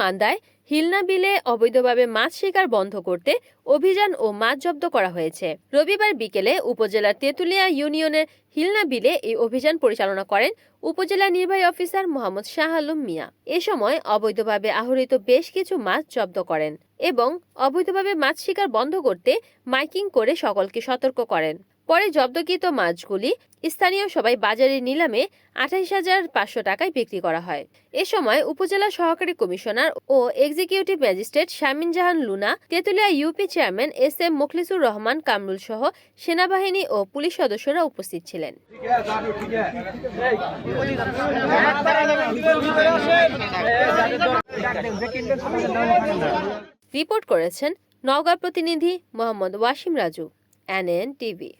মান্দায় হিলনা বিলে অবৈধভাবে মাছ শিকার বন্ধ করতে অভিযান ও মাছ জব্দ করা হয়েছে। রবিবার বিকেলে উপজেলার তেঁতুলিয়া ইউনিয়নের হিলনা বিলে এই অভিযান পরিচালনা করেন উপজেলা নির্বাহী অফিসার মোহাম্মদ শাহ আলম মিয়া। এ সময় অবৈধভাবে আহরিত বেশ কিছু মাছ জব্দ করেন এবং অবৈধভাবে মাছ শিকার বন্ধ করতে মাইকিং করে সকলকে সতর্ক করেন। পরে জব্দকৃত মাছগুলি স্থানীয় সবাই বাজারে নিলামে আঠাইশ হাজার পাঁচশো টাকায় বিক্রি করা হয়। এ সময় উপজেলা সহকারী কমিশনার ও executive magistrate Shamin Jahan Luna, Tetulia UP chairman S M Mukhlisur Rahman Kamrul সহ সেনাবাহিনী ও পুলিশ সদস্যরা উপস্থিত ছিলেন। রিপোর্ট করেছেন নওগাঁ প্রতিনিধি মোহাম্মদ ওয়াসিম রাজু এনএন টিভি।